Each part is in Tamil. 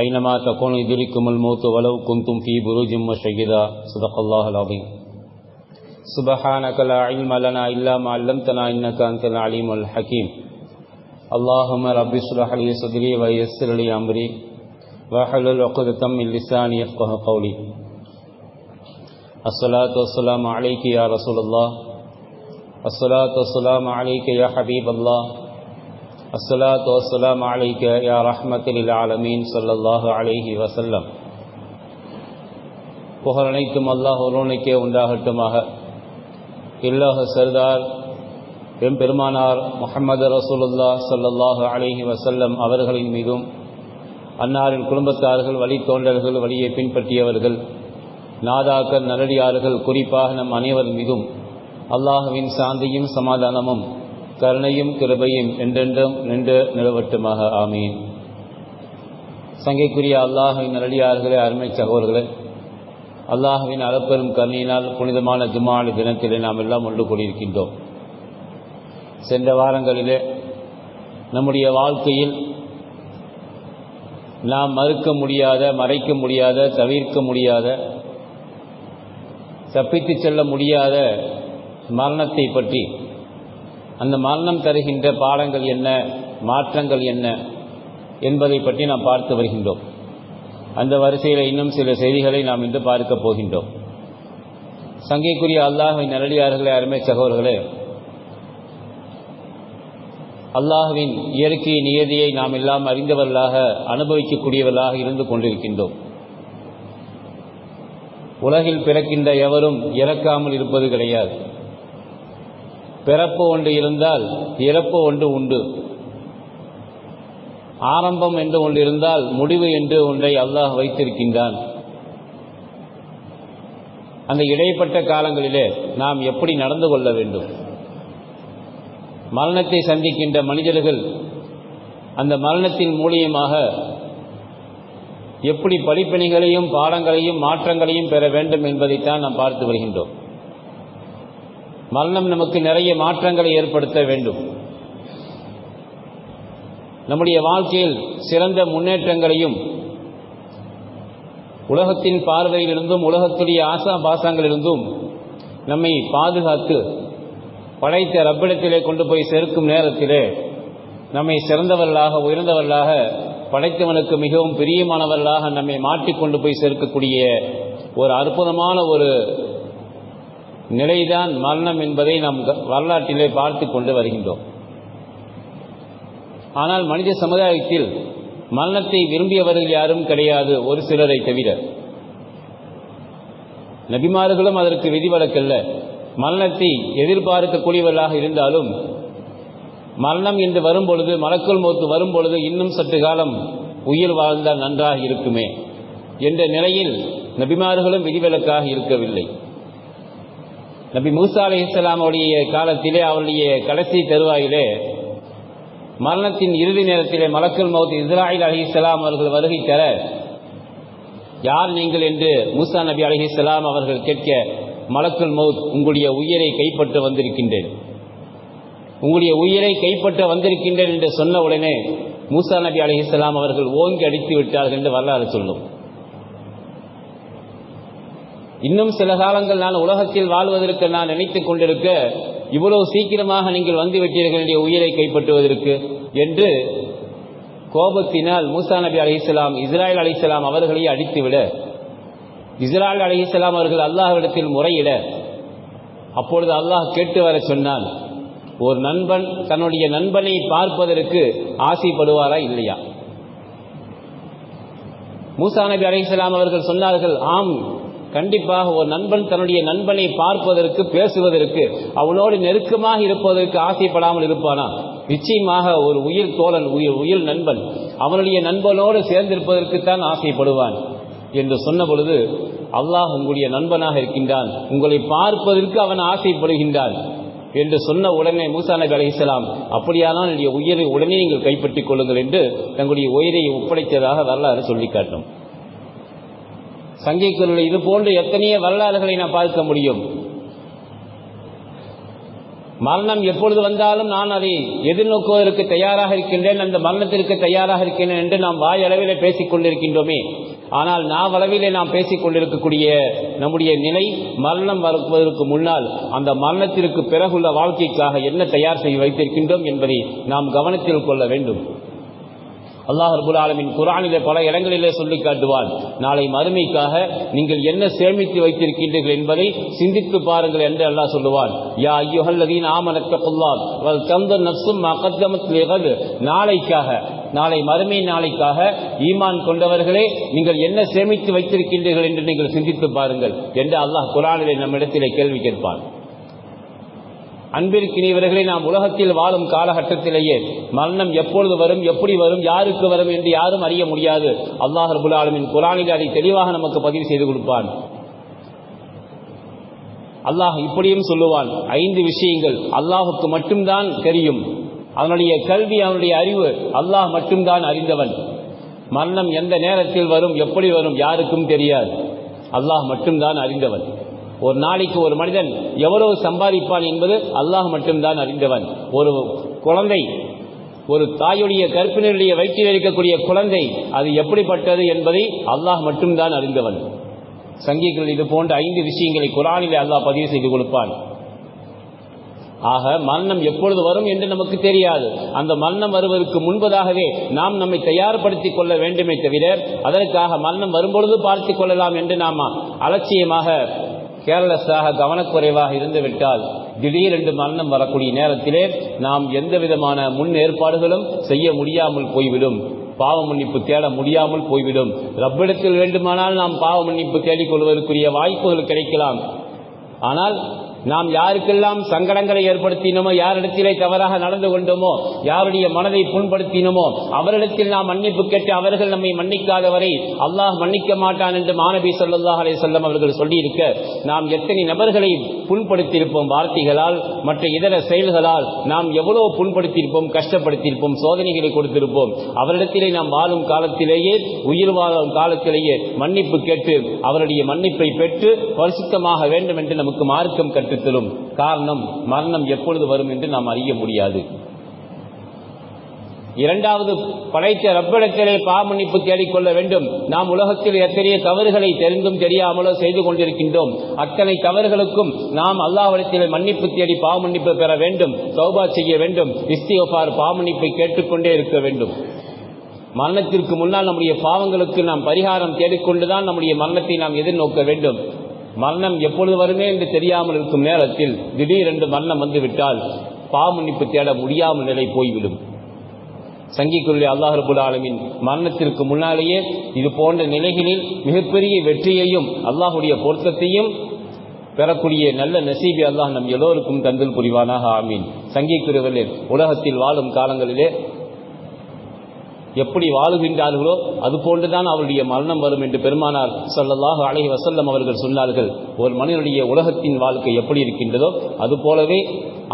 أينما تكون يدرككم الموت ولو كنتم في بروج مشيدا صدق الله العظيم. سبحانك لا علم لنا إلا ما علمتنا إنك أنت العليم الحكيم. اللهم رب اشرح لي صدري ويسر لي أمري. واحلل عقدة من لساني يفقه قولي. الصلاة والسلام عليك يا رسول الله. الصلاة والسلام عليك يا حبيب الله. الصلاة والسلام عليك يا رحمة للعالمين صلى الله عليه وسلم புகழ் அனைத்தும் அல்லாஹ் ஒருவனுக்கே உண்டாகட்டுமாக இல்லாஹ் சர்தார் எம்பெருமானார் முகமது ரசூலுல்லா சல்லல்லாஹு அலைஹி வசல்லம் அவர்களின் மீதும் அன்னாரின் குடும்பத்தார்கள் வழித்தோன்றல்கள் வழியை பின்பற்றியவர்கள் நாதாக்கள் நல்லடியார்கள் குறிப்பாக நம் அனைவர் மீதும் அல்லாஹுவின் சாந்தியும் சமாதானமும் கருணையும் கிருபையும் என்றென்றும் நின்று நிலவட்டுமாக. ஆமீன். சங்கைக்குரிய அல்லாஹுவின் நல்லடியார்களே அருமை சகோதர்களே அல்லாஹுவின் அறப்பெரும் கருணையினால் புனிதமான ஜுமான தினத்திலே நாம் எல்லாம் ஒன்று கூடியிருக்கின்றோம். சென்ற வாரங்களிலே நம்முடைய வாழ்க்கையில் நாம் மறுக்க முடியாத மறைக்க முடியாத தவிர்க்க முடியாத தப்பித்து செல்ல முடியாத மரணத்தை பற்றி அந்த மரணம் தருகின்ற பாடங்கள் என்ன மாற்றங்கள் என்ன என்பதை பற்றி நாம் பார்த்து வருகின்றோம். அந்த வரிசையில் இன்னும் சில செய்திகளை நாம் இன்று பார்க்க போகின்றோம். சங்கைக்குரிய அல்லாஹுவின் நல்லடியார்களே அருமை சகோதர்களே அல்லாஹுவின் இயற்கை நியதியை நாம் எல்லாம் அறிந்தவர்களாக அனுபவிக்கக்கூடியவர்களாக இருந்து கொண்டிருக்கின்றோம். உலகில் பிறக்கின்ற எவரும் இறக்காமல் இருப்பது கிடையாது. பிறப்பு ஒன்று இருந்தால் இறப்பு ஒன்று உண்டு. ஆரம்பம் என்று ஒன்று இருந்தால் முடிவு என்று ஒன்றை அல்லாஹ் வைத்திருக்கின்றான். அந்த இடைப்பட்ட காலங்களிலே நாம் எப்படி நடந்து கொள்ள வேண்டும்? மரணத்தை சந்திக்கின்ற மனிதர்கள் அந்த மரணத்தின் மூலியமாக எப்படி படிப்பணிகளையும் பாடங்களையும் மாற்றங்களையும் பெற வேண்டும் என்பதைத்தான் நாம் பார்த்து வருகின்றோம். மரணம் நமக்கு நிறைய மாற்றங்களை ஏற்படுத்த வேண்டும். நம்முடைய வாழ்க்கையில் சிறந்த முன்னேற்றங்களையும் உலகத்தின் பார்வையிலிருந்தும் உலகத்துடைய ஆசா பாசங்களிலிருந்தும் நம்மை பாதுகாத்து படைத்த ரப்பிடத்திலே கொண்டு போய் சேர்க்கும் நேரத்திலே நம்மை சிறந்தவர்களாக உயர்ந்தவர்களாக படைத்தவனுக்கு மிகவும் பிரியமானவர்களாக நம்மை மாற்றிக்கொண்டு போய் சேர்க்கக்கூடிய ஒரு அற்புதமான ஒரு நிலைதான் மரணம் என்பதை நாம் வரலாற்றிலே பார்த்து கொண்டு வருகின்றோம். ஆனால் மனித சமுதாயத்தில் மரணத்தை விரும்பியவர்கள் யாரும் கிடையாது ஒரு சிலரை தவிர. நபிமார்களும் அதற்கு விதிவிலக்கல்ல. மரணத்தை எதிர்பார்க்கக்கூடியவர்களாக இருந்தாலும் மரணம் என்று வரும்பொழுது மலக்குள் மோத்து வரும்பொழுது இன்னும் சற்று காலம் உயிர் வாழ்ந்தால் நன்றாக இருக்குமே என்ற நிலையில் நபிமார்களும் விதிவிலக்காக இருக்கவில்லை. நபி மூசா அலி இஸ்லாமுடைய காலத்திலே அவருடைய கடைசி தருவாயிலே மரணத்தின் இறுதி நேரத்திலே மலக்குல் மௌத் இஸ்ராயில் அலி இஸ்லாம் அவர்கள் வருகை தர யார் நீங்கள் என்று மூசா நபி அலி இஸ்லாம் அவர்கள் கேட்க மலக்குல் மௌத் உங்களுடைய உயிரை கைப்பற்ற வந்திருக்கின்றேன். உங்களுடைய உயிரை கைப்பற்ற வந்திருக்கின்றேன் என்று சொன்ன உடனே மூசா நபி அலி இஸ்லாம் அவர்கள் ஓங்கி அடித்து விட்டார்கள் என்று வரலாறு சொல்லும். இன்னும் சில காலங்கள் நான் உலகத்தில் வாழ்வதற்கு நான் நினைத்துக் கொண்டிருக்க இவ்வளவு சீக்கிரமாக நீங்கள் வந்து விட்டீர்கள் உயிரை கைப்பற்றுவதற்கு என்று கோபத்தினால் மூசா நபி அலி இஸ்லாம் இஸ்ராயல் அலி இஸ்லாம் அவர்களை அடித்துவிட இஸ்ராயல் அலி இஸ்லாம் அவர்கள் அல்லாஹ்விடத்தில் முறையிட அப்பொழுது அல்லாஹ் கேட்டு வர சொன்னால் ஒரு நண்பன் தன்னுடைய நண்பனை பார்ப்பதற்கு ஆசைப்படுவாரா இல்லையா? மூசா நபி அலி இஸ்லாம் அவர்கள் சொன்னார்கள் ஆம் கண்டிப்பாக ஒரு நண்பன் தன்னுடைய நண்பனை பார்ப்பதற்கு பேசுவதற்கு அவனோடு நெருக்கமாக இருப்பதற்கு ஆசைப்படாமல் இருப்பானா? நிச்சயமாக ஒரு உயிர் தோழன் உயிர் உயிர் நண்பன் அவனுடைய நண்பனோடு சேர்ந்திருப்பதற்குத்தான் ஆசைப்படுவான். என்று சொன்ன பொழுது அல்லாஹ் உங்களுடைய நண்பனாக இருக்கின்றான். உங்களை பார்ப்பதற்கு அவன் ஆசைப்படுகின்றான். என்று சொன்ன உடனே மூசா நபி அலைஹிஸ்ஸலாம் அப்படியானால் என்னுடைய உயிரை உடனே நீங்கள் கைப்பற்றிக் கொள்ளுங்கள் என்று தங்களுடைய உயிரை ஒப்படைத்ததாக வரலாறு சொல்லி காட்டும். சங்கிக்குள்ள இது போன்று எத்தனையோ வரலாறுகளை நான் பார்க்க முடியும். மரணம் எப்பொழுது வந்தாலும் நான் அதை எதிர்நோக்குவதற்கு தயாராக இருக்கின்றேன் அந்த மரணத்திற்கு தயாராக இருக்கின்றேன் என்று நாம் வாய் அளவிலே பேசிக் கொண்டிருக்கின்றோமே. ஆனால் அளவிலே நாம் பேசிக் கொண்டிருக்கக்கூடிய நம்முடைய நிலை மரணம் வருவதற்கு முன்னால் அந்த மரணத்திற்கு பிறகுள்ள வாழ்க்கைக்காக என்ன தயார் செய்து வைத்திருக்கின்றோம் என்பதை நாம் கவனத்தில் கொள்ள வேண்டும். அல்லாஹ் ரபுல் ஆலமின் குரானிலே பல இடங்களிலே சொல்லி காட்டுவான். நாளை மறுமைக்காக நீங்கள் என்ன சேமித்து வைத்திருக்கின்றீர்கள் என்பதை சிந்தித்து பாருங்கள் என்று அல்லாஹ் சொல்லுவான். யா ஐயோஹல்லதீன் ஆமனத்தகுல்லாஹ் வல் தந்த நப்சும் மகத்தமத் நாளைக்காக நாளை மறுமை நாளைக்காக ஈமான் கொண்டவர்களே நீங்கள் என்ன சேமித்து வைத்திருக்கின்றீர்கள் என்று நீங்கள் சிந்தித்து பாருங்கள் என்று அல்லாஹ் குரானிலே நம்மிடத்திலே கேள்வி கேட்பான். அன்பிற்கினியவர்களை நாம் உலகத்தில் வாழும் காலகட்டத்திலேயே மரணம் எப்பொழுது வரும் எப்படி வரும் யாருக்கு வரும் என்று யாரும் அறிய முடியாது. அல்லாஹ் ரபுல் ஆலமின் குரானில் அதை தெளிவாக நமக்கு பதிவு செய்து கொடுப்பான். அல்லாஹ் இப்படியும் சொல்லுவான் ஐந்து விஷயங்கள் அல்லாஹுக்கு மட்டும்தான் தெரியும். அவனுடைய கல்வி அவனுடைய அறிவு அல்லாஹ் மட்டும்தான் அறிந்தவன். மரணம் எந்த நேரத்தில் வரும் எப்படி வரும் யாருக்கும் தெரியாது. அல்லாஹ் மட்டும்தான் அறிந்தவன். ஒரு நாளைக்கு ஒரு மனிதன் எவ்வளவு சம்பாதிப்பான் என்பது அல்லாஹ் மட்டும்தான் அறிந்தவன். ஒரு குழந்தை ஒரு தாயுடைய கற்பினருடைய வயிற்றில் இருக்கக்கூடிய குழந்தை அது எப்படிப்பட்டது என்பதை அல்லாஹ் மட்டும்தான் அறிந்தவன். சங்கிகள் இது போன்ற ஐந்து விஷயங்களை குரானிலே அல்லாஹ் பதிவு செய்து கொடுப்பான். ஆக மரணம் எப்பொழுது வரும் என்று நமக்கு தெரியாது. அந்த மரணம் வருவதற்கு முன்பதாகவே நாம் நம்மை தயார்படுத்திக் கொள்ள வேண்டுமே தவிர அதற்காக மரணம் வரும்பொழுது பார்த்துக் கொள்ளலாம் என்று நாம் அலட்சியமாக கேர்லெஸ்ஸாக கவனக்குறைவாக இருந்துவிட்டால் திடீரென்று மரணம் வரக்கூடிய நேரத்திலே நாம் எந்த விதமான முன் ஏற்பாடுகளும் செய்ய முடியாமல் போய்விடும். பாவ மன்னிப்பு தேட முடியாமல் போய்விடும். ரப்பிடத்தில் வேண்டுமானால் நாம் பாவ மன்னிப்பு தேடிக்கொள்வதற்குரிய வாய்ப்புகள் கிடைக்கலாம். ஆனால் நாம் யாருக்கெல்லாம் சங்கடங்களை ஏற்படுத்தினோமோ யாரிடத்திலே தவறாக நடந்து கொண்டோமோ யாருடைய மனதை புண்படுத்தினோமோ அவரிடத்தில் நாம் மன்னிப்பு கேட்டு அவர்கள் நம்மை மன்னிக்காத வரை அல்லாஹ் மன்னிக்க மாட்டான் என்று மாணவி சொல்லல்லாஹ் அலை சொல்லம் அவர்கள் சொல்லியிருக்க நாம் எத்தனை நபர்களை புண்படுத்தியிருப்போம் வார்த்தைகளால் மற்ற இதர செயல்களால் நாம் எவ்வளவு புண்படுத்தியிருப்போம் கஷ்டப்படுத்தியிருப்போம் சோதனைகளை கொடுத்திருப்போம். அவரிடத்திலே நாம் வாழும் காலத்திலேயே உயிர் வாழும் காலத்திலேயே மன்னிப்பு கேட்டு அவருடைய மன்னிப்பை பெற்று பரிசுத்தமாக வேண்டும் என்று நமக்கு மார்க்கம் கற்றுத்தரும் காரணம் மரணம் எப்பொழுது வரும் என்று நாம் அறிய முடியாது. இரண்டாவது படைத்த ரப்பிடத்திலே பாவமன்னிப்பு தேடிக்கொள்ள வேண்டும். நாம் உலகத்தில் எத்தனைய தவறுகளை தெரிந்தும் தெரியாமலோ செய்து கொண்டிருக்கின்றோம். அத்தனை தவறுகளுக்கும் நாம் அல்லாவிடத்தில் மன்னிப்பு தேடி பாவமன்னிப்பு பெற வேண்டும் சௌபா செய்ய வேண்டும் இஸ்தியோபார் பாவமன்னிப்பை கேட்டுக்கொண்டே இருக்க வேண்டும். மரணத்திற்கு முன்னால் நம்முடைய பாவங்களுக்கு நாம் பரிகாரம் தேடிக்கொண்டுதான் நம்முடைய மரணத்தை நாம் எதிர்நோக்க வேண்டும். மரணம் எப்பொழுது வருமே என்று தெரியாமல் இருக்கும் நேரத்தில் திடீரென்று மரணம் வந்துவிட்டால் பாவமன்னிப்பு தேட முடியாமல் நிலை போய்விடும். சங்கிக்குள்ளே அல்லாஹர்புல் ஆலமின் மரணத்திற்கு முன்னாலேயே இது போன்ற நிலைகளில் மிகப்பெரிய வெற்றியையும் அல்லாஹுடைய பொருத்தத்தையும் பெறக்கூடிய நல்ல நசீபி அல்லாஹ் நம் எல்லோருக்கும் தந்தில் புரிவானாக. ஆமீன். சங்கிக்குரியவர்களே உலகத்தில் வாழும் காலங்களிலே எப்படி வாழுகின்றார்களோ அது போன்றுதான் அவருடைய மரணம் வரும் என்று பெருமானார் சொல்லல்லாஹு அலைஹி வசல்லம் அவர்கள் சொன்னார்கள். ஒரு மனிதனுடைய உலகத்தின் வாழ்க்கை எப்படி இருக்கின்றதோ அது போலவே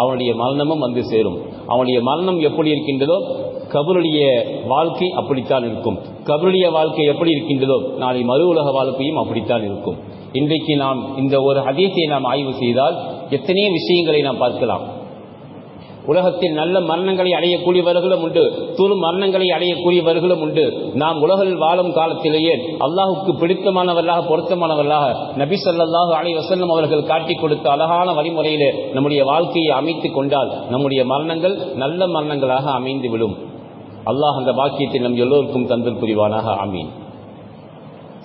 அவனுடைய மரணமும் வந்து சேரும். அவனுடைய மரணம் எப்படி இருக்கின்றதோ கபருடைய வாழ்க்கை அப்படித்தான் இருக்கும். கபருடைய வாழ்க்கை எப்படி இருக்கின்றதோ நாளை மறு உலக வாழ்க்கையும் அப்படித்தான் இருக்கும். இன்றைக்கு நாம் இந்த ஒரு அதியத்தை நாம் ஆய்வு செய்தால் எத்தனையோ விஷயங்களை நாம் பார்க்கலாம். உலகத்தில் நல்ல மரணங்களை அடையக்கூடியவர்களும் உண்டு. துரு மரணங்களை அடையக்கூடியவர்களும் உண்டு. நாம் உலகில் வாழும் காலத்திலேயே அல்லாஹுக்கு பிடித்தமானவர்களாக பொருத்தமானவர்களாக நபி சொல்லாஹு அலைஹி வஸல்லம் அவர்கள் காட்டிக் கொடுத்த அழகான வழிமுறையிலே நம்முடைய வாழ்க்கையை அமைத்து கொண்டால் நம்முடைய மரணங்கள் நல்ல மரணங்களாக அமைந்து விடும் அல்லாஹ் அந்த பாக்கியத்தை நம் எல்லோருக்கும் தந்தல் புரிவானாக அமீன்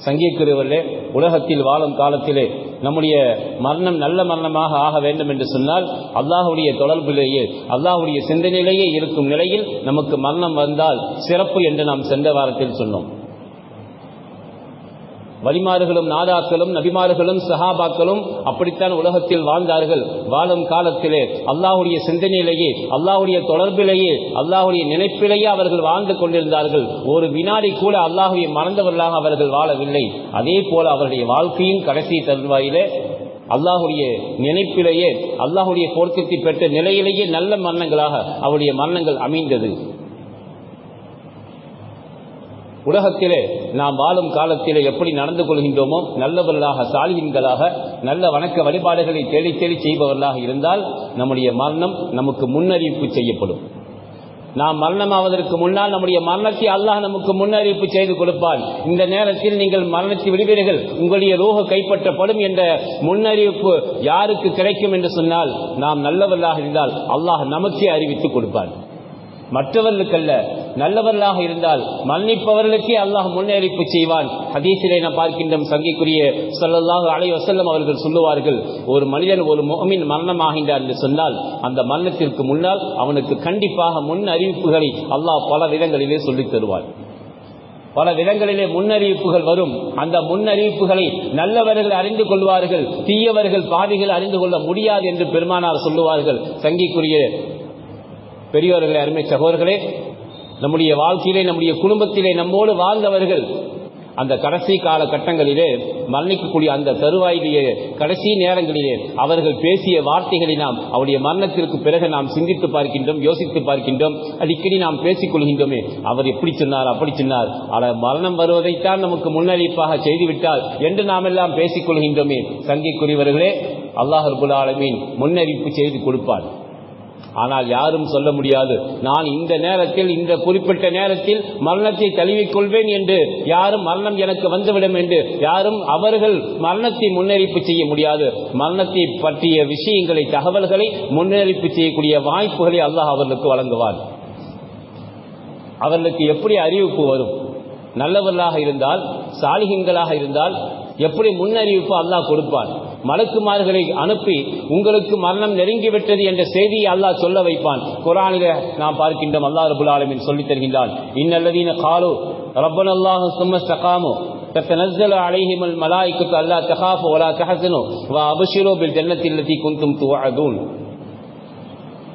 சங்கீக்குரியவர்களே உலகத்தில் வாழும் காலத்திலே நம்முடைய மரணம் நல்ல மரணமாக ஆக வேண்டும் என்று சொன்னால் அல்லாஹுடைய தொடர்பிலேயே அல்லாஹுடைய சிந்தனையிலேயே இருக்கும் நிலையில் நமக்கு மரணம் வந்தால் சிறப்பு என்று நாம் சென்ற வாரத்தில் சொன்னோம். வழிமார்களும் நாதாக்களும் நபிமார்களும் சஹாபாக்களும் அப்படித்தான் உலகத்தில் வாழ்ந்தார்கள். வாழும் காலத்திலே அல்லாஹுடைய சிந்தனையிலேயே அல்லாஹுடைய தொடர்பிலேயே அல்லாஹுடைய நினைப்பிலேயே அவர்கள் வாழ்ந்து கொண்டிருந்தார்கள். ஒரு வினாடி கூட அல்லாஹுவை மறந்தவர்களாக அவர்கள் வாழவில்லை. அதே போல அவருடைய வாழ்க்கையின் கடைசி தருவாயிலே அல்லாஹுடைய நினைப்பிலேயே அல்லாஹுடைய பொருத்தத்தை பெற்ற நிலையிலேயே நல்ல மரணங்களாக அவருடைய மரணங்கள் அமைந்தது. உலகத்திலே நாம் வாழும் காலத்திலே எப்படி நடந்து கொள்கின்றோமோ நல்லவர்களாக சாலிகின்களாக நல்ல வணக்க வழிபாடுகளை தேடி தேடி செய்பவர்களாக இருந்தால் நம்முடைய மரணம் நமக்கு முன்னறிவிப்பு செய்யப்படும். நாம் மரணமாவதற்கு முன்னால் நம்முடைய மரணத்தை அல்லாஹ் நமக்கு முன்னறிவிப்பு செய்து கொடுப்பான். இந்த நேரத்தில் நீங்கள் மரணத்தை விடுவீர்கள். உங்களுடைய ரூஹ கைப்பற்றப்படும் என்ற முன்னறிவிப்பு யாருக்கு கிடைக்கும் என்று சொன்னால் நாம் நல்லவர்களாக இருந்தால் அல்லாஹ் நமக்கே அறிவித்து கொடுப்பான். மற்றவர்களுக்கல்ல நல்லவர்களாக இருந்தால் மன்னிப்பவர்களுக்கே அல்லாஹ் முன்னேறிப்பு செய்வான். ஹதீசிலே நாம் பார்க்கின்றோம் சங்கிக்குரிய சொல்லல்லாஹு அலை வசல்லம் அவர்கள் சொல்லுவார்கள் ஒரு மனிதன் ஒரு முகமின் மரணமாகின்றார் என்று சொன்னால் அந்த மரணத்திற்கு முன்னால் அவனுக்கு கண்டிப்பாக முன் அறிவிப்புகளை அல்லாஹ் பல விதங்களிலே சொல்லித் தருவான். பல விதங்களிலே முன்னறிவிப்புகள் வரும். அந்த முன்னறிவிப்புகளை நல்லவர்கள் அறிந்து கொள்வார்கள் தீயவர்கள் பாவிகள் அறிந்து கொள்ள முடியாது என்று பெருமானார் சொல்லுவார்கள். சங்கிக்குரிய பெரியவர்களே அருமை சகோதரர்களே நம்முடைய வாழ்க்கையிலே நம்முடைய குடும்பத்திலே நம்மோடு வாழ்ந்தவர்கள் அந்த கடைசி கால கட்டங்களிலே மரணிக்கக்கூடிய அந்த தருவாயிலேயே கடைசி நேரங்களிலே அவர்கள் பேசிய வார்த்தைகளை நாம் அவருடைய மரணத்திற்கு பிறகு நாம் சிந்தித்து பார்க்கின்றோம் யோசித்து பார்க்கின்றோம் அடிக்கடி நாம் பேசிக் கொள்கின்றோமே அவர் எப்படி சொன்னார் அப்படி சொன்னார். ஆனால் மரணம் வருவதைத்தான் நமக்கு முன்னறிவிப்பாக செய்துவிட்டால் என்று நாம் எல்லாம் பேசிக் கொள்கின்றோமே. சங்கிக்குரியவர்களே அல்லாஹ் ரபுல் ஆலமீன் முன்னறிவிப்பு செய்து கொடுப்பார். ஆனால் யாரும் சொல்ல முடியாது. நான் இந்த நேரத்தில் இந்த குறிப்பிட்ட நேரத்தில் மரணத்தை தழுவிக் கொள்வேன் என்று யாரும் மரணம் எனக்கு வந்துவிடும் என்று யாரும் அவர்கள் மரணத்தை முன்னறிப்பு செய்ய முடியாது. மரணத்தை பற்றிய விஷயங்களை தகவல்களை முன்னறிப்பு செய்யக்கூடிய வாய்ப்புகளை அல்லாஹ் அவர்களுக்கு வழங்குவார் அவர்களுக்கு எப்படி அறிவிப்பு வரும்? நல்லவர்களாக இருந்தால் சாலிகங்களாக இருந்தால் எப்படி முன்னறிவிப்பு அல்லாஹ் கொடுப்பான்? மலக்குமார்களை அனுப்பி உங்களுக்கு மரணம் நெருங்கிவிட்டது என்ற செய்தியை அல்லாஹ் சொல்ல வைப்பான் குரானில நாம் பார்க்கின்றோம் அல்லாஹ் ரபுல் ஆலமின் சொல்லித் தருகின்றான் இன்னல்லதீன காலு ரப்பன் அல்லாஹு சும்ம சகாமு تتنزل عليهم الملائكة ألا تخافوا ولا تحزنوا وأبشروا بالجنة التي كنتم توعدون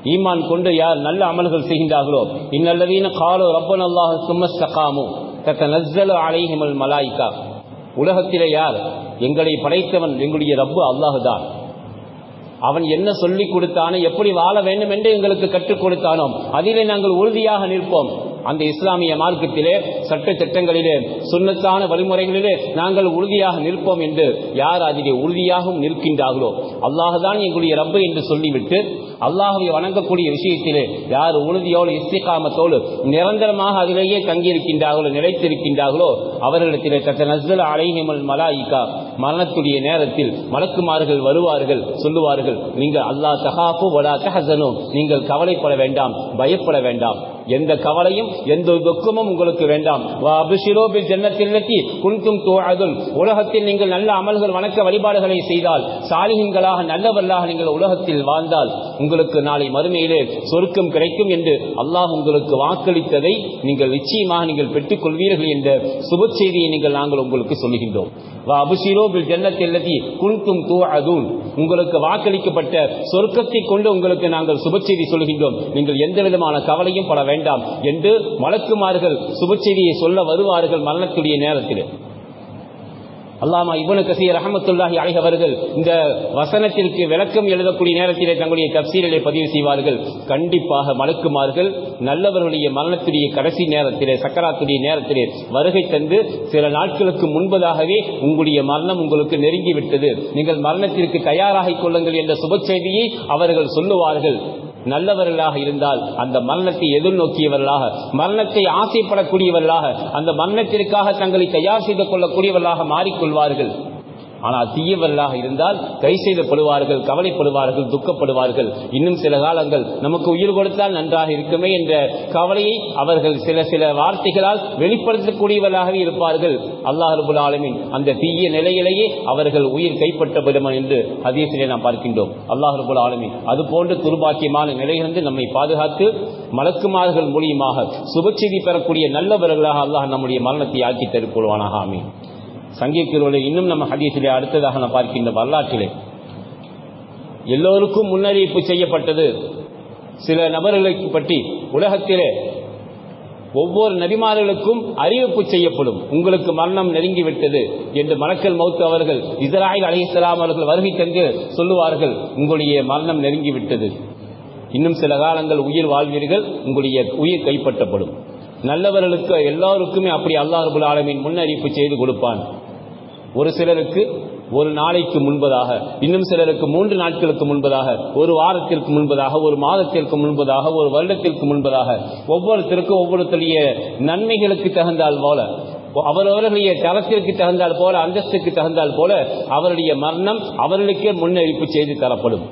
ஈமான் கொண்டு யார் நல்ல அமல்கள் செய்கின்றார்களோ இன்னல்லதீன காலு ரப்பன் அல்லாஹ் சும்ம சகாமு தத்தனஸ்ஸலு அலைஹிமல் மலாய்கா உலகத்திலே யார்? எங்களை படைத்தவன் எங்களுடைய ரப்பு அல்லாஹுதான். அவன் என்ன சொல்லிக் கொடுத்தானோ எப்படி வாழ வேண்டும் என்று எங்களுக்கு கற்றுக் கொடுத்தானோ அதிலே நாங்கள் உறுதியாக நிற்போம். அந்த இஸ்லாமிய மார்க்கத்திலே சட்ட திட்டங்களிலே சுண்ணத்தான வழிமுறைகளிலே நாங்கள் உறுதியாக நிற்போம் என்று யார் அதிலே உறுதியாகவும் நிற்கின்றார்களோ அல்லாஹுதான் எங்களுடைய ரப்பு என்று சொல்லிவிட்டு அல்லாஹுவை வணங்கக்கூடிய விஷயத்திலே யார் உறுதியோடு இஸ்திகாமத்தோடு நிரந்தரமாக அதிலேயே தங்கியிருக்கின்றார்களோ நிலைத்திருக்கின்றார்களோ அவர்களிடத்திலே தத்த நஸ்தல் அலைஹிமல் மலாயிகா மரணத்துடைய நேரத்தில் மலக்குமார்கள் வருவார்கள் சொல்லுவார்கள் நீங்கள் அல்லாஹ் தகாஃபு வலா தஹசனு. நீங்கள் கவலைப்பட வேண்டாம் பயப்பட வேண்டாம். எந்த கவலையும் எந்த துக்கமும் உங்களுக்கு வேண்டாம். வா குன்தும் தோழதும் உலகத்தில் நீங்கள் நல்ல அமல்கள் வணக்க வழிபாடுகளை செய்தால் சாலிகங்களாக நல்லவர்களாக நீங்கள் உலகத்தில் வாழ்ந்தால் உங்களுக்கு நாளை மறுமையிலே சொருக்கம் கிடைக்கும் என்று அல்லாஹ் உங்களுக்கு வாக்களித்ததை நீங்கள் நிச்சயமாக நீங்கள் பெற்றுக் கொள்வீர்கள் என்ற சுப செய்தியை நீங்கள் நாங்கள் உங்களுக்கு சொல்லுகின்றோம். வா பில் ஜன்னத்தில்லத்தி குன்தும் அதூன் உங்களுக்கு வாக்களிக்கப்பட்ட சொர்க்கத்தை கொண்டு உங்களுக்கு நாங்கள் சுப செய்தி சொல்கின்றோம். நீங்கள் எந்த விதமான கவலையும் பட வேண்டாம் என்று மலக்குமார்கள் சுப செய்தியை சொல்ல வருவார்கள் மரணத்துடைய நேரத்தில். அல்லாமா இவனு கசீர் ரஹமத்துல்லாஹி அலைஹி அவர்கள் இந்த வசனத்திற்கு விளக்கம் எழுதக்கூடிய நேரத்திலே தங்களுடைய கசீரலை பதிவு செய்வார்கள். கண்டிப்பாக மலக்குமார்கள் நல்லவர்களுடைய மரணத்துடைய கடைசி நேரத்திலே சக்கராத்துடைய நேரத்திலே வருகை தந்து சில நாட்களுக்கு முன்பதாகவே உங்களுடைய மரணம் உங்களுக்கு நெருங்கிவிட்டது. நீங்கள் மரணத்திற்கு தயாராகிக் கொள்ளுங்கள் என்ற சுப செய்தியை அவர்கள் சொல்லுவார்கள். நல்லவர்களாக இருந்தால் அந்த மரணத்தை எதிர்நோக்கியவர்களாக மரணத்தை ஆசைப்படக்கூடியவர்களாக அந்த மரணத்திற்காக தங்களை தயார் செய்து கொள்ளக்கூடியவர்களாக மாறிக்கொள்வார்கள். ஆனால் தீயவர்களாக இருந்தால் கை செய்தப்படுவார்கள் கவலைப்படுவார்கள் துக்கப்படுவார்கள். இன்னும் சில காலங்கள் நமக்கு உயிர் கொடுத்தால் நன்றாக இருக்குமே என்ற கவலையை அவர்கள் சில சில வார்த்தைகளால் வெளிப்படுத்தக்கூடியவர்களாகவே இருப்பார்கள். அல்லாஹர்புல் ஆலமின் அந்த தீய நிலையிலேயே அவர்கள் உயிர் கைப்பற்றப்படும் என்று அதீசிலே நாம் பார்க்கின்றோம். அல்லாஹர்புல் ஆலமின் அது போன்ற துர்பாக்கியமான நிலையிலிருந்து நம்மை பாதுகாத்து மலக்குமார்கள் மூலியமாக சுபச்செய்தி பெறக்கூடிய நல்லவர்களாக அல்லாஹ் நம்முடைய மரணத்தை ஆக்கி தருக்கொள்வானாக ஆமீன். சங்கிக்கிறவர்களை இன்னும் நம்ம ஹதீஸிலே அடுத்ததாக நான் பார்க்கின்ற வரலாற்றிலே. எல்லோருக்கும் முன்னறிவிப்பு செய்யப்பட்டது. சில நபர்களை பற்றி உலகத்திலே ஒவ்வொரு நபிமார்களுக்கும் அறிவிப்பு செய்யப்படும். உங்களுக்கு மரணம் நெருங்கிவிட்டது என்று மலக்கல் மௌத் அவர்கள் இஸ்ராயில் அலிஸ்லாம் அவர்கள் வருகை தந்து சொல்லுவார்கள். உங்களுடைய மரணம் நெருங்கிவிட்டது. இன்னும் சில காலங்கள் உயிர் வாழ்வீர்கள். உங்களுடைய உயிர் கைப்பற்றப்படும். நல்லவர்களுக்கு எல்லாருக்குமே அப்படி அல்லாஹ் ரபுல் ஆலமின் முன்னறிவிப்பு செய்து கொடுப்பான். ஒரு சிலருக்கு ஒரு நாளைக்கு முன்பதாக இன்னும் சிலருக்கு மூன்று நாட்களுக்கு முன்பதாக ஒரு வாரத்திற்கு முன்பதாக ஒரு மாதத்திற்கு முன்பதாக ஒரு வருடத்திற்கு முன்பதாக ஒவ்வொருத்தருக்கும் ஒவ்வொருத்தருடைய நன்மைகளுக்கு தகுந்தால் போல அவரவர்களுடைய தரத்திற்கு தகுந்தால் போல அந்தஸ்துக்கு தகுந்தால் போல அவருடைய மரணம் அவர்களுக்கே முன்னறிவிப்பு செய்து தரப்படும்.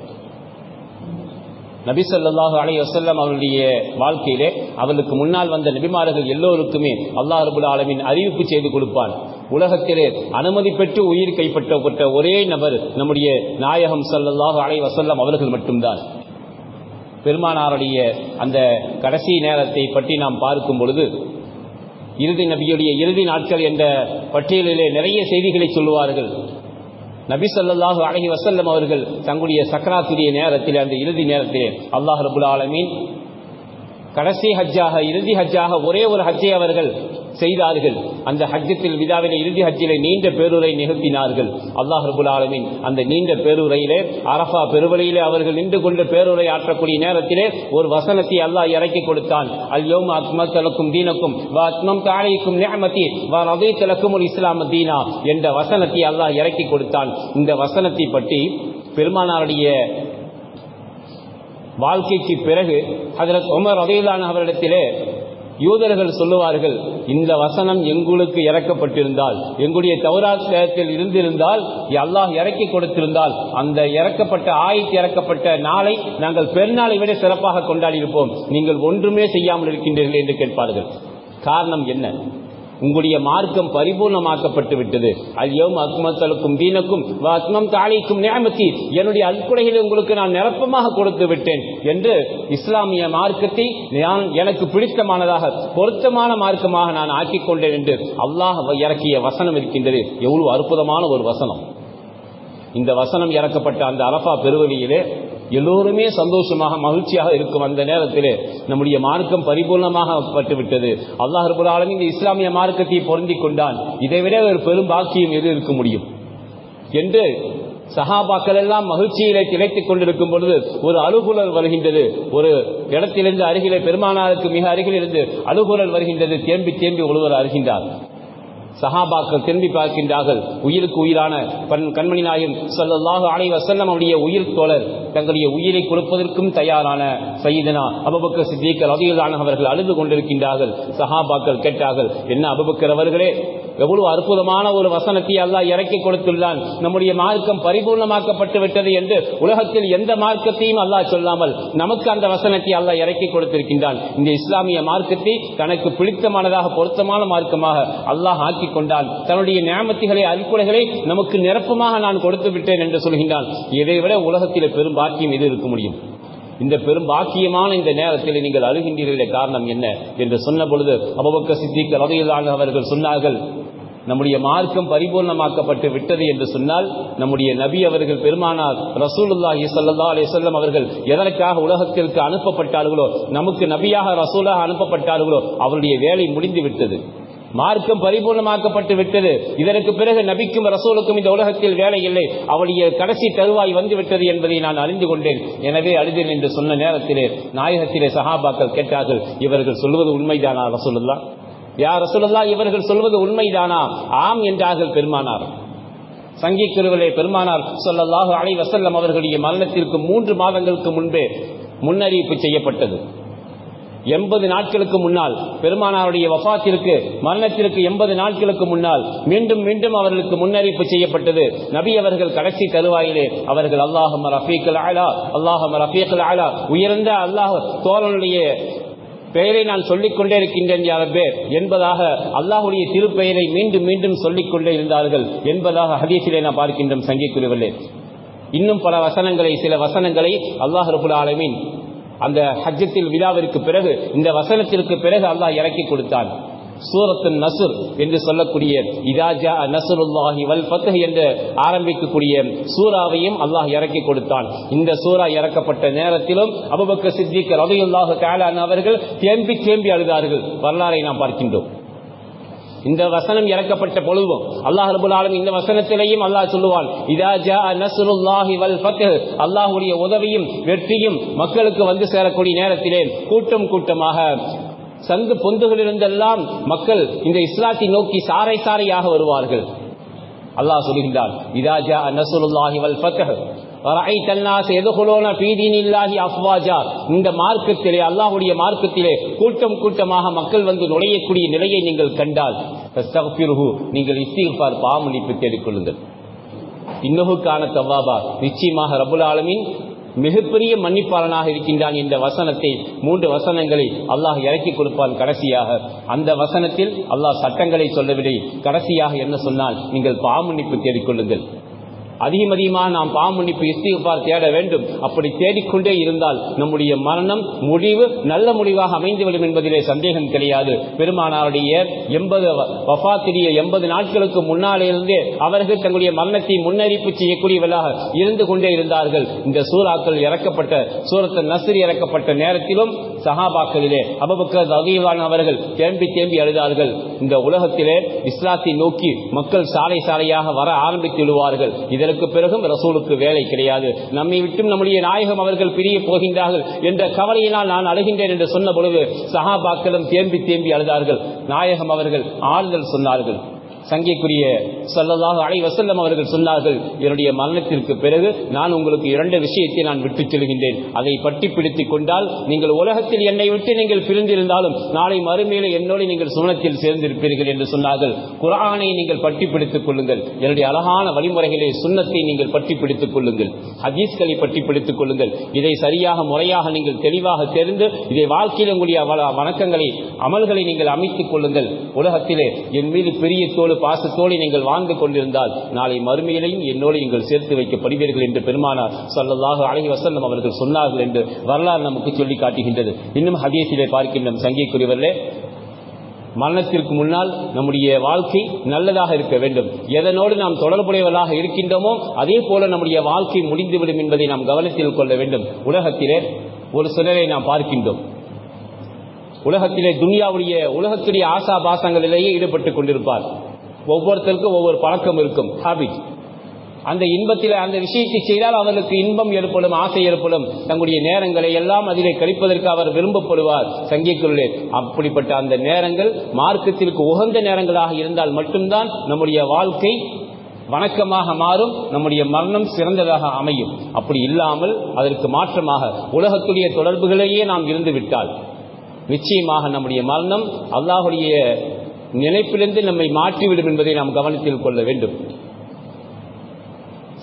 நபிசல்லாஹு ஸல்லல்லாஹு வசல்லம் அவருடைய வாழ்க்கையிலே அவர்களுக்கு முன்னால் வந்த நபிமார்கள் எல்லோருக்குமே அல்லாஹ் ரபுல் ஆலமின் அறிவிப்பு செய்து கொடுப்பான். உலகத்திலே அனுமதி பெற்று உயிர் கைப்பற்றப்பட்ட ஒரே நபர் நம்முடைய நாயகம் ஸல்லல்லாஹு அலை வசல்லம் அவர்கள் மட்டும்தான். பெருமானாருடைய அந்த கடைசி நேரத்தை பற்றி நாம் பார்க்கும் பொழுது இறுதி நபியுடைய இறுதி நாட்கள் என்ற பட்டியலிலே நிறைய செய்திகளை சொல்லுவார்கள். நபி சொல்லாஹு அலைஹி வசல்லம் அவர்கள் தங்களுடைய சக்கராத்துடைய நேரத்தில் அந்த இறுதி நேரத்திலே அல்லாஹ் ரபுல் ஆலமீன் கடைசி ஹஜ்ஜாக இறுதி ஹஜ்ஜாக ஒரே ஒரு ஹஜ்ஜை அவர்கள் செய்தார்கள். அந்த ஹஜ்ஜத்தில் விதாவிலே இறுதி ஹஜ்ஜிலே நீண்ட பேருரை நிகழ்த்தினார்கள். அல்லாஹ் ரபுல் ஆலமீன் அந்த நீண்ட பேருரையிலே அரஃபா பெருவரையிலே அவர்கள் நின்று கொண்டு பேருரை ஆற்றக்கூடிய நேரத்திலே ஒரு வசனத்தை அல்லாஹ் இறக்கி கொடுத்தான். அல்யோம் அத்மத்தலக்கும் தீனக்கும் வா அத்மம் தாழைக்கும் நியமதி வா ரதைத்தலக்கும் ஒரு இஸ்லாம தீனா என்ற வசனத்தை அல்லாஹ் இறக்கி கொடுத்தான். இந்த வசனத்தை பற்றி பெருமானாருடைய வாழ்க்கைக்கு பிறகு ஹதரத் உமர் ரதையிலான அவரிடத்திலே யூதர்கள் சொல்லுவார்கள் இந்த வசனம் எங்களுக்கு இறக்கப்பட்டிருந்தால் எங்களுடைய தௌராத்தில் இருந்திருந்தால் அல்லாஹ் இறக்கி கொடுத்திருந்தால் அந்த இறக்கப்பட்ட ஆயிரத்தி இறக்கப்பட்ட நாளை நாங்கள் பெருநாளை விட சிறப்பாக கொண்டாடி இருப்போம். நீங்கள் ஒன்றுமே செய்யாமல் இருக்கின்றீர்கள் என்று கேட்பார்கள். காரணம் என்ன? உங்களுடைய மார்க்கம் பரிபூர்ணமாக்கப்பட்டு விட்டது. அல்யோம் அக்மத்தலுக்கும் தீனக்கும் அக்மம் தாளிக்கும் நியமத்தி என்னுடைய அல்குடைகளை உங்களுக்கு நான் நிரப்பமாக கொடுத்து விட்டேன் என்று இஸ்லாமிய மார்க்கத்தை நான் எனக்கு பிடித்தமானதாக பொருத்தமான மார்க்கமாக நான் ஆக்கிக் கொண்டேன் என்று அல்லாஹ் இறக்கிய வசனம் இருக்கின்றது. எவ்வளவு அற்புதமான ஒரு வசனம். இந்த வசனம் இறக்கப்பட்ட அந்த அரபா பெருவழியிலே எல்லோருமே சந்தோஷமாக மகிழ்ச்சியாக இருக்கும் அந்த நேரத்திலே நம்முடைய மார்க்கம் பரிபூர்ணமாக பட்டுவிட்டது. அல்லாஹ் ரபுல் இந்த இஸ்லாமிய மார்க்கத்தை பொருந்தி கொண்டான். இதைவிட ஒரு பெரும் பாக்கியம் எது இருக்க முடியும்? என்று சஹாபாக்கள் எல்லாம் மகிழ்ச்சியிலே திளைத்துக் கொண்டிருக்கும் பொழுது ஒரு அலுகுலர் வருகின்றது. ஒரு இடத்திலிருந்து அருகிலே பெருமானாருக்கு மிக அருகில் இருந்து அலுகுலர் வருகின்றது. தேம்பி தேம்பி ஒருவர் அருகின்றார் சஹாபாக்கள் திரும்பி பார்க்கின்றார்கள். உயிருக்கு உயிரான கண்மணி நாயன் சொல்லல்லாக அலை வசல்லம் அவருடைய உயிர் தோழர் தங்களுடைய உயிரை கொடுப்பதற்கும் தயாரான சைதனா அபபக்க சித்திகர் ரதியிலான அவர்கள் அழுது கொண்டிருக்கின்றார்கள். சஹாபாக்கள் கேட்டார்கள் என்ன அபபக்கர் அவர்களே எவ்வளவு அற்புதமான ஒரு வசனத்தை அல்லாஹ் இறக்கி கொடுத்துள்ளான். நம்முடைய மார்க்கம் பரிபூர்ணமாக்கப்பட்டு விட்டது என்று உலகத்தில் எந்த மார்க்கத்தையும் அல்லாஹ் சொல்லாமல் நமக்கு அந்த வசனத்தை அல்லாஹ் இறக்கி கொடுத்திருக்கின்றான். இந்த இஸ்லாமிய மார்க்கத்தை தனக்கு பிடித்தமானதாக பொருத்தமான மார்க்கமாக அல்லாஹ் ஆக்கி ஆக்கிக் கொண்டான். தன்னுடைய நியமத்திகளை அல்குலைகளை நமக்கு நிரப்பமாக நான் கொடுத்து விட்டேன் என்று சொல்கின்றான். இதை விட உலகத்தில் பெரும் பாக்கியம் எது இருக்க முடியும்? இந்த பெரும் பாக்கியமான இந்த நேரத்தில் நீங்கள் அழுகின்றீர்களே காரணம் என்ன? என்று சொன்ன பொழுது அபபக்க சித்திக்கு ரதையிலான அவர்கள் சொன்னார்கள் நம்முடைய மார்க்கம் பரிபூர்ணமாக்கப்பட்டு விட்டது என்று சொன்னால் நம்முடைய நபி அவர்கள் பெருமானார் ரசூலுல்லாஹி சல்லா அலிசல்லம் அவர்கள் எதற்காக உலகத்திற்கு அனுப்பப்பட்டார்களோ நமக்கு நபியாக ரசூலாக அனுப்பப்பட்டார்களோ அவருடைய வேலை முடிந்து விட்டது. மார்க்கம் பரிபூர்ணமாக்கப்பட்டு விட்டது. இதற்கு பிறகு நபிக்கும் ரசூலுக்கும் இந்த உலகத்தில் வேலை இல்லை. அவளுடைய கடைசி தருவாய் வந்து விட்டது என்பதை நான் அறிந்து கொண்டேன். எனவே அழுதேன் என்று சொன்ன நேரத்திலே நாயகத்திலே சஹாபாக்கள் கேட்டார்கள் இவர்கள் சொல்வது உண்மைதானா ரசூலுல்லா யார் ரசூலுல்லா இவர்கள் சொல்வது உண்மைதானா? ஆம் என்றார்கள் பெருமானார். சங்கிக்குருவிலே பெருமானார் சொல்லல்லாஹு அலை வசல்லம் அவர்களுடைய மரணத்திற்கு மூன்று மாதங்களுக்கு முன்பே முன்னறிவிப்பு செய்யப்பட்டது. எண்பது நாட்களுக்கு முன்னால் பெருமானாருடைய வஃத்திற்கு மரணத்திற்கு எண்பது நாட்களுக்கு முன்னால் மீண்டும் மீண்டும் அவர்களுக்கு முன்னறிவிப்பு செய்யப்பட்டது. நபி அவர்கள் கடைசி தருவாயிலே அவர்கள் அல்லாஹம் ரஃபீக்கல் ஆலா அல்லாஹம் ரஃபீக்கல் ஆலா உயர்ந்த அல்லாஹ் தோழனுடைய பெயரை நான் சொல்லிக் கொண்டே இருக்கின்றேன் யாரபே என்பதாக அல்லாஹுடைய திருப்பெயரை மீண்டும் மீண்டும் சொல்லிக் கொண்டே இருந்தார்கள் என்பதாக ஹதீசிலே நான் பார்க்கின்றோம் சங்கிக்குருவிலே இன்னும் பல வசனங்களை சில வசனங்களை அல்லாஹ் ரபுல் ஆலமின் அந்த ஹஜ்ஜத்தில் விழாவிற்கு பிறகு இந்த வசனத்திற்கு பிறகு அல்லாஹ் இறக்கி கொடுத்தான். சூரத்தின் நசுர் என்று சொல்லக்கூடிய இதாஜா நசுருல்லாஹி வல் ஃபத்ஹ் என்று ஆரம்பிக்கக்கூடிய சூறாவையும் அல்லாஹ் இறக்கி கொடுத்தான். இந்த சூறா இறக்கப்பட்ட நேரத்திலும் அபுபக்கர் சித்திக் ரலியல்லாஹு காலான் அவர்கள் தேம்பி தேம்பி அழுதார்கள். வரலாறை நாம் பார்க்கின்றோம். இந்த வசனம் இறக்கப்பட்ட பொழுதும் அல்லாஹ் ரபுல் ஆலம் இந்த வசனத்திலேயும் அல்லாஹ் சொல்லுவான் இதா ஜா நஸ்ருல்லாஹி வல் ஃபத்ஹ். அல்லாஹ்வுடைய உதவியும் வெற்றியும் மக்களுக்கு வந்து சேரக்கூடிய நேரத்திலே கூட்டம் கூட்டமாக சந்து பொந்துகளிலிருந்தெல்லாம் மக்கள் இந்த இஸ்லாத்தை நோக்கி சாறை சாரையாக வருவார்கள். அல்லாஹ் சொல்கின்றான் இதா ஜா வல் ஃபத்ஹ். இந்த மார்க்கத்திலே அல்லாஹுடைய மார்க்கத்திலே கூட்டம் கூட்டமாக மக்கள் வந்து நுழையக்கூடிய நிலையை நீங்கள் கண்டால் நீங்கள் இஸ்தீர்பார் பாமளிப்பு தேடிக்கொள்ளுங்கள். இன்னொரு காண தவாபா நிச்சயமாக ரபுல் ஆலமின் மிகப்பெரிய மன்னிப்பாளனாக இருக்கின்றான் இந்த வசனத்தை மூன்று வசனங்களை அல்லாஹ் இறக்கி கொடுப்பான் கடைசியாக. அந்த வசனத்தில் அல்லாஹ் சட்டங்களை சொல்லவில்லை. கடைசியாக என்ன சொன்னால் நீங்கள் பாமன்னிப்பு தேடிக்கொள்ளுங்கள். அதிகம் அதிகமாக நாம் பாவமன்னிப்பு இஸ்திகார் தேட வேண்டும். அப்படி தேடிக்கொண்டே இருந்தால் நம்முடைய மரணம் முடிவு நல்ல முடிவாக அமைந்துவிடும் என்பதிலே சந்தேகம் கிடையாது. பெருமானாருடைய எண்பது வஃபாத்திரிய எண்பது நாட்களுக்கு முன்னாலிருந்தே அவர்கள் தங்களுடைய மரணத்தை முன்னறிப்பு செய்யக்கூடியவர்களாக இருந்து கொண்டே இருந்தார்கள். இந்த சூறாக்கள் இறக்கப்பட்ட சூரத்து நசுரி இறக்கப்பட்ட நேரத்திலும் சஹாபாக்களிலே அபபக்கர் அகிவான் அவர்கள் தேம்பி தேம்பி அழுதார்கள். இந்த உலகத்திலே இஸ்லாத்தை நோக்கி மக்கள் சாலை சாலையாக வர ஆரம்பித்து விடுவார்கள். இதற்கு பிறகும் ரசூலுக்கு வேலை கிடையாது. நம்மை விட்டும் நம்முடைய நாயகம் அவர்கள் பிரிய போகின்றார்கள் என்ற கவலையினால் நான் அழுகின்றேன் என்று சொன்ன பொழுது சஹாபாக்களும் தேம்பி தேம்பி அழுதார்கள். நாயகம் அவர்கள் ஆறுதல் சொன்னார்கள். சங்கைக்குரிய சல்லதாக அலை வசல்லம் அவர்கள் சொன்னார்கள் என்னுடைய மரணத்திற்கு பிறகு நான் உங்களுக்கு இரண்டு விஷயத்தை நான் விட்டுச் செல்கின்றேன். அதை பட்டி பிடித்துக் கொண்டால் நீங்கள் உலகத்தில் என்னை விட்டு நீங்கள் பிரிந்திருந்தாலும் நாளை மறுமையில என்னோடு நீங்கள் சுமணத்தில் சேர்ந்திருப்பீர்கள் என்று சொன்னார்கள். குரானை நீங்கள் பட்டி பிடித்துக் கொள்ளுங்கள். என்னுடைய அழகான வழிமுறைகளை சுண்ணத்தை நீங்கள் பட்டி பிடித்துக் கொள்ளுங்கள். ஹதீஸ்களை பட்டி பிடித்துக் கொள்ளுங்கள். இதை சரியாக முறையாக நீங்கள் தெளிவாக தெரிந்து இதை வாழ்க்கையில் உங்களுடைய வணக்கங்களை அமல்களை நீங்கள் அமைத்துக் கொள்ளுங்கள். உலகத்திலே என் மீது பெரிய ஒரு பாசத்தோடு நீங்கள் வாழ்ந்து கொண்டிருந்தால் நாளை மறுமையிலையும் என்னோடு நீங்கள் சேர்த்து வைக்கப்படுவீர்கள் என்று பெருமானார் ஸல்லல்லாஹு அலைஹி வஸல்லம் அவர்கள் சொன்னார்கள் என்று வரலாறு நமக்கு சொல்லி காட்டுகின்றது. இன்னும் ஹதீஸிலே பார்க்கின்ற சங்கைக்குரியவர்களே. மரணத்திற்கு முன்னால் நம்முடைய வாழ்க்கை நல்லதாக இருக்க வேண்டும். எதனோடு நாம் தொடர்புடையவர்களாக இருக்கின்றோமோ அதே போல நம்முடைய வாழ்க்கை முடிந்துவிடும் என்பதை நாம் கவனத்தில் கொள்ள வேண்டும். உலகத்திலே ஒரு சிலரை நாம் பார்க்கின்றோம். உலகத்திலே துனியாவுடைய உலகத்துடைய ஆசா பாசங்களிலேயே ஈடுபட்டுக் கொண்டிருப்பார். ஒவ்வொருத்தருக்கும் ஒவ்வொரு பழக்கம் இருக்கும் ஹாபிட் அந்த இன்பத்தில் அந்த விஷயத்தை செய்தால் அவர்களுக்கு இன்பம் ஏற்படும் ஆசை ஏற்படும். தங்களுடைய நேரங்களை எல்லாம் அதிலே கழிப்பதற்கு அவர் விரும்பப்படுவார் சங்கிக்குள்ளே. அப்படிப்பட்ட அந்த நேரங்கள் மார்க்கத்திற்கு உகந்த நேரங்களாக இருந்தால் மட்டும்தான் நம்முடைய வாழ்க்கை வணக்கமாக மாறும் நம்முடைய மரணம் சிறந்ததாக அமையும். அப்படி இல்லாமல் அதற்கு மாற்றமாக உலகத்துடைய தொடர்புகளையே நாம் இருந்து விட்டால் நிச்சயமாக நம்முடைய மரணம் அல்லாஹுடைய நினைப்பிலிருந்து நம்மை மாற்றிவிடும் என்பதை நாம் கவனத்தில் கொள்ள வேண்டும்.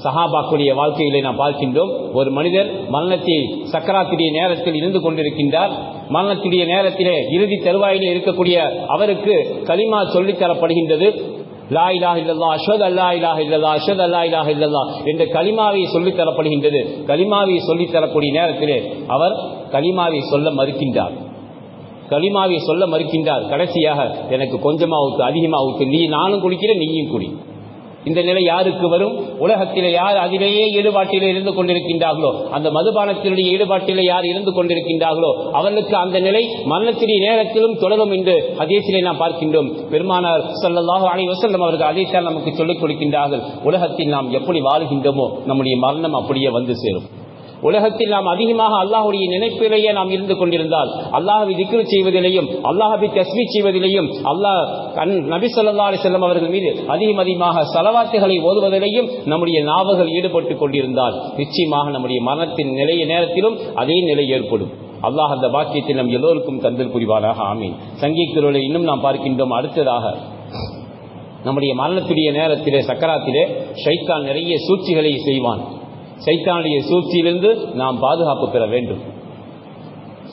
சஹாபாக்குடைய வாழ்க்கையிலே நாம் பார்க்கின்றோம் ஒரு மனிதர் மரணத்தை சக்கராத்துடைய நேரத்தில் இருந்து கொண்டிருக்கின்றார். மரணத்துடைய நேரத்திலே இறுதி தருவாயிலே இருக்கக்கூடிய அவருக்கு கலிமா சொல்லித் தரப்படுகின்றது. லா இலாஹ இல்லல்லா அஷத் அல்லா இலாஹ இல்லல்லா அஷத் அல்லா இலாஹ இல்லல்லா என்ற கலிமாவை சொல்லித் தரப்படுகின்றது. கலிமாவை சொல்லித் தரக்கூடிய நேரத்திலே அவர் கலிமாவை சொல்ல மறுக்கின்றார். களிமாவை சொல்ல மறுக்கின்றார். கடைசியாக எனக்கு கொஞ்சமாவுக்கு ஊத்து அதிகமா ஊத்து நீ நானும் குடிக்கிறேன் நீயும் குடி. இந்த நிலை யாருக்கு வரும்? உலகத்திலே யார் அதிலேயே ஈடுபாட்டிலே இருந்து கொண்டிருக்கின்றார்களோ அந்த மதுபானத்தினுடைய ஈடுபாட்டிலே யார் இருந்து கொண்டிருக்கின்றார்களோ அவர்களுக்கு அந்த நிலை மரணத்துடைய நேரத்திலும் தொடரும் என்று அதேசிலே நாம் பார்க்கின்றோம். பெருமானார் ஸல்லல்லாஹு அலைஹி வசல்லம் அவர்கள் அதேசால் நமக்கு சொல்லிக் கொடுக்கின்றார்கள் உலகத்தில் நாம் எப்படி வாழ்கின்றோமோ நம்முடைய மரணம் அப்படியே வந்து சேரும். உலகத்தில் நாம் அதிகமாக அல்லாஹுடைய நினைப்பிலேயே நாம் இருந்து கொண்டிருந்தால் அல்லாஹவை திக்ரு செய்வதிலேயும் அல்லாஹவை தஸ்மி செய்வதிலேயும் அல்லாஹ் கண் நபி சொல்லா அலைஹி அவர்கள் மீது அதிகம் அதிகமாக செலவாத்துகளை ஓதுவதிலேயும் நம்முடைய நாவகள் ஈடுபட்டு கொண்டிருந்தால் நிச்சயமாக நம்முடைய மரணத்தின் நிலைய நேரத்திலும் அதே நிலை ஏற்படும். அல்லாஹ் அந்த பாக்கியத்தை நம் எல்லோருக்கும் தந்தல் புரிவாராக ஆமீன். சங்கீக்குரலை இன்னும் நாம் பார்க்கின்றோம் அடுத்ததாக நம்முடைய மரணத்துடைய நேரத்திலே சக்கராத்திலே ஷைத்தான் நிறைய சூழ்ச்சிகளை செய்வான். சைத்தானுடைய சூழ்ச்சியிலிருந்து நாம் பாதுகாப்பு பெற வேண்டும்.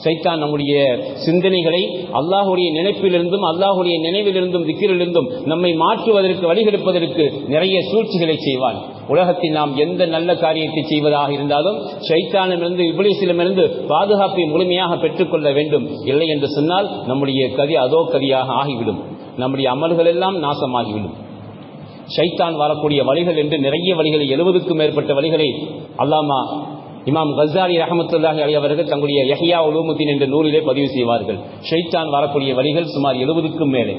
சைத்தான் நம்முடைய சிந்தனைகளை அல்லாஹுடைய நினைப்பிலிருந்தும் அல்லாஹுடைய நினைவிலிருந்தும் திக்கிலிருந்தும் நம்மை மாற்றுவதற்கு வழிகெடுப்பதற்கு நிறைய சூழ்ச்சிகளை செய்வான். உலகத்தில் நாம் எந்த நல்ல காரியத்தை செய்வதாக இருந்தாலும் ஷைத்தானிலிருந்து இபிலிசிலுமிருந்து பாதுகாப்பை முழுமையாக பெற்றுக்கொள்ள வேண்டும். இல்லை என்று சொன்னால் நம்முடைய கதி அதோ கதியாக ஆகிவிடும். நம்முடைய அமல்கள் எல்லாம் நாசமாகிவிடும். ஷைத்தான் வரக்கூடிய வழிகள் என்று நிறைய வழிகளை எழுபதுக்கும் மேற்பட்ட வழிகளை அல்லாமா இமாம் கசாரி ரஹமத்துல்லாஹி அலி அவர்கள் தங்களுடைய யஹியா உலோமுத்தின் என்ற நூலிலே பதிவு செய்வார்கள். ஷைத்தான் வரக்கூடிய வழிகள் சுமார் எழுபதுக்கும் மேலே.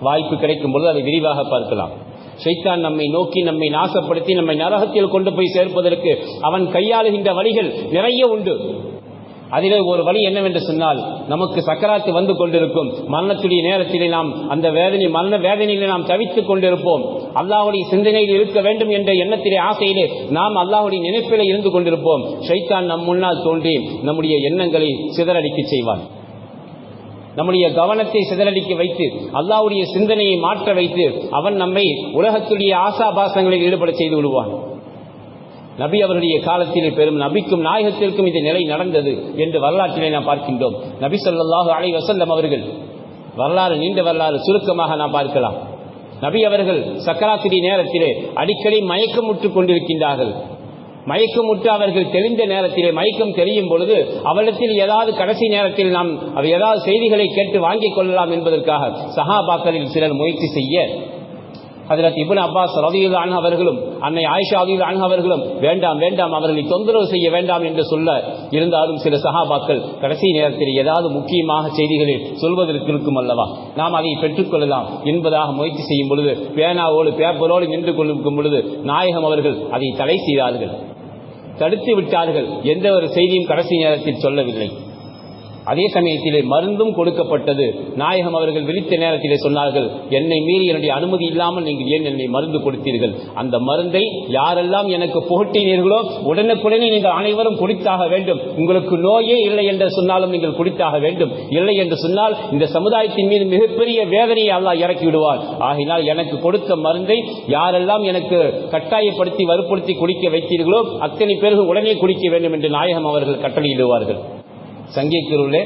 வாய்ப்பு கிடைக்கும் பொழுது அதை விரிவாக பார்க்கலாம். ஷைத்தான் நம்மை நோக்கி நம்மை நாசப்படுத்தி நம்மை நரகத்தில் கொண்டு போய் சேர்ப்பதற்கு அவன் கையாளுகின்ற வழிகள் நிறைய உண்டு. அதிலே ஒரு வழி என்னவென்று சொன்னால் நமக்கு சக்கராத்து வந்து கொண்டிருக்கும். மரணத்துடைய நேரத்திலே நாம் அந்த வேதனை மரண வேதனையிலே நாம் தவித்துக் கொண்டிருப்போம். அல்லாஹுடைய சிந்தனையில் இருக்க வேண்டும் என்ற எண்ணத்திலே ஆசையிலே நாம் அல்லாஹுடைய நினைப்பிலே இருந்து கொண்டிருப்போம். ஷைத்தான் நம் முன்னால் தோன்றி நம்முடைய எண்ணங்களை சிதறடிக்க செய்வான் நம்முடைய கவனத்தை சிதறடிக்க வைத்து அல்லாவுடைய சிந்தனையை மாற்ற வைத்து அவன் நம்மை உலகத்துடைய ஆசாபாசங்களில் ஈடுபட செய்து விடுவான். நபி அவருடைய காலத்திலே பெரும் நபிக்கும் நாயகத்திற்கும் இந்த நிலை நடந்தது என்று வரலாற்றிலே நாம் பார்க்கின்றோம். நபி சொல்லாஹு அலைஹி வசல்லம் அவர்கள் வரலாறு நீண்ட வரலாறு சுருக்கமாக நாம் பார்க்கலாம். நபி அவர்கள் சக்கராத்திரி நேரத்திலே அடிக்கடி மயக்கம் முற்று கொண்டிருக்கின்றார்கள். மயக்கமுற்று அவர்கள் தெரிந்த நேரத்திலே மயக்கம் தெரியும் பொழுது அவரிடத்தில் ஏதாவது கடைசி நேரத்தில் நாம் அவர் ஏதாவது செய்திகளை கேட்டு வாங்கிக் கொள்ளலாம் என்பதற்காக சஹாபாக்களில் சிலர் முயற்சி செய்ய ஹதரத் இபுன் அப்பாஸ் ரதியுல் அன் அவர்களும் அன்னை ஆயிஷா அதியுல் அன் அவர்களும் வேண்டாம் வேண்டாம் அவர்களை தொந்தரவு செய்ய வேண்டாம் என்று சொல்ல இருந்தாலும் சில சகாபாக்கள் கடைசி நேரத்தில் ஏதாவது முக்கியமாக செய்திகளில் சொல்வதற்கு இருக்கும் அல்லவா? நாம் அதை பெற்றுக்கொள்ளலாம் என்பதாக முயற்சி செய்யும் பொழுது பேனாவோடு பேப்பரோடு நின்று கொண்டிருக்கும் பொழுது நாயகம் அவர்கள் அதை தடை செய்தார்கள். தடுத்து விட்டார்கள். எந்த ஒரு செய்தியும் கடைசி நேரத்தில் சொல்லவில்லை. அதே சமயத்திலே மருந்தும் கொடுக்கப்பட்டது. நாயகம் அவர்கள் விரித்த நேரத்திலே சொன்னார்கள் என்னை மீறி என்னுடைய அனுமதி இல்லாமல் நீங்கள் ஏன் என்னை மருந்து கொடுத்தீர்கள்? அந்த மருந்தை யாரெல்லாம் எனக்கு புகட்டினீர்களோ உடனுக்குடனே நீங்கள் அனைவரும் குடித்தாக வேண்டும். உங்களுக்கு நோயே இல்லை என்று சொன்னாலும் நீங்கள் குடித்தாக வேண்டும். இல்லை என்று சொன்னால் இந்த சமுதாயத்தின் மீது மிகப்பெரிய வேதனையை அல்லா இறக்கி விடுவார் ஆகினால் எனக்கு கொடுத்த மருந்தை யாரெல்லாம் எனக்கு கட்டாயப்படுத்தி வற்புறுத்தி குடிக்க வைத்தீர்களோ அத்தனை பேருக்கு உடனே குடிக்க வேண்டும் என்று நாயகம் அவர்கள் கட்டளையிடுவார்கள். சங்கிக்குருளே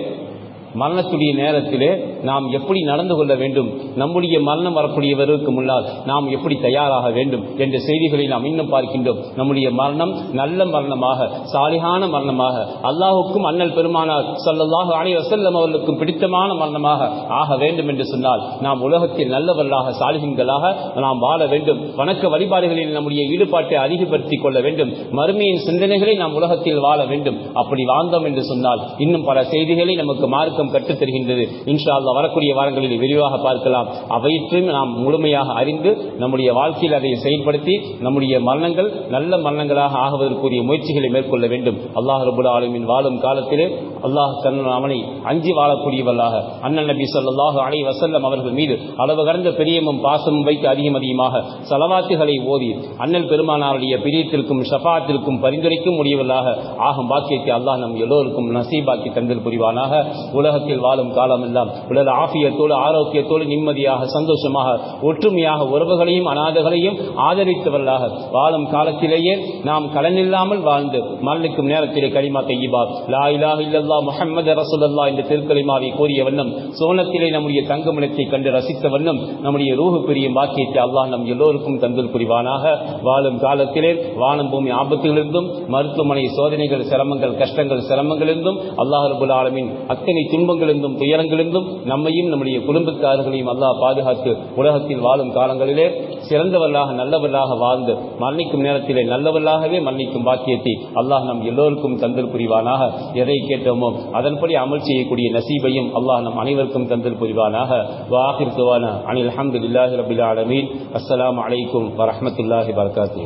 மரணத்துடைய நேரத்திலே நாம் எப்படி நடந்து கொள்ள வேண்டும்? நம்முடைய மரணம் வரக்கூடியவருக்கு முன்னால் நாம் எப்படி தயாராக வேண்டும்? என்ற செய்திகளை நாம் இன்னும் பார்க்கின்றோம். நம்முடைய மரணம் நல்ல மரணமாக சாலிகான மரணமாக அல்லாஹுக்கும் அண்ணல் பெருமானார் சொல்லல்லாஹு அலை வசல்லம் அவர்களுக்கும் பிடித்தமான மரணமாக ஆக வேண்டும் என்று சொன்னால் நாம் உலகத்தில் நல்லவர்களாக சாலிகங்களாக நாம் வாழ வேண்டும். வணக்க வழிபாடுகளில் நம்முடைய ஈடுபாட்டை அதிகப்படுத்திக் கொள்ள வேண்டும். மறுமையின் சிந்தனைகளை நாம் உலகத்தில் வாழ வேண்டும். அப்படி வாழ்ந்தோம் என்று சொன்னால் இன்னும் பல செய்திகளை நமக்கு மார்க்கம் கற்றுத் தருகின்றது இன்ஷா அல்லாஹ் வரக்கூடிய வாரங்களில் விரிவாக பார்க்கலாம். அவையற்றையும் நாம் முழுமையாக அறிந்து நம்முடைய வாழ்க்கையில் அதை செயல்படுத்தி நம்முடைய மரணங்கள் நல்ல மரணங்களாக ஆகுவதற்குரிய முயற்சிகளை மேற்கொள்ள வேண்டும். அல்லாஹ் ரபுல் ஆலமின் வாழும் காலத்திலே அல்லாஹ் தன் அவனை அஞ்சி வாழக்கூடியவர்களாக அண்ணன் நபி ஸல்லல்லாஹு அலைஹி வசல்லம் அவர்கள் மீது அளவு கடந்த பிரியமும் பாசமும் வைத்து அதிகம் அதிகமாக செலவாத்துகளை ஓதி அண்ணல் பெருமானாருடைய பிரியத்திற்கும் ஷபாத்திற்கும் பரிந்துரைக்கும் முடியவர்களாக ஆகும் பாக்கியத்தை அல்லாஹ் நம் எல்லோருக்கும் நசீபாக்கி தந்தல் புரிவானாக. உலக உலகத்தில் வாழும் காலம் எல்லாம் உலக ஆஃபியத்தோடு ஆரோக்கியத்தோடு நிம்மதியாக சந்தோஷமாக ஒற்றுமையாக உறவுகளையும் அநாதகளையும் ஆதரித்தவர்களாக வாழும் காலத்திலேயே நாம் கடனில்லாமல் வாழ்ந்து மரணிக்கும் நேரத்திலே களிமா தையிபா. லா இலாஹ இல்லல்லா முஹம்மது ரசூலல்லா என்ற திருக்கலிமாவை கூறிய வண்ணம் சோனத்திலே நம்முடைய தங்கமிடத்தை கண்டு ரசித்த வண்ணம் நம்முடைய ரூஹு பிரியும் வாக்கியத்தை அல்லாஹ் நம் எல்லோருக்கும் தந்தல் புரிவானாக. வாழும் காலத்திலே வானம் பூமி ஆபத்துகளிலிருந்தும் மருத்துவமனை சோதனைகள் சிரமங்கள் கஷ்டங்கள் சிரமங்களிலிருந்தும் அல்லாஹ் ரபுல் ஆலமின் அத்தனை துன்பங்களிலிருந்தும் துயரங்களிலிருந்தும் நம்மையும் நம்முடைய குடும்பத்தார்களையும் அல்லாஹ் பாதுகாத்து உலகத்தில் வாழும் காலங்களிலே சிறந்தவர்களாக நல்லவர்களாக வாழ்ந்து மரணிக்கும் நேரத்திலே நல்லவர்களாகவே மன்னிக்கும் பாக்கியத்தை அல்லாஹ் நம் எல்லோருக்கும் தந்தல் புரிவானாக எதை கேட்டோமோ அதன்படி அமல் செய்யக்கூடிய நசீபையும் அல்லாஹ் நம் அனைவருக்கும் தந்தல் புரிவானாக வாஹிர் சுவான அனில் அஹமதுல்லாஹி ரபில் ஆலமீன். அஸ்லாம் அலைக்கும் வரமத்துல்லாஹி வபரகாத்துஹு.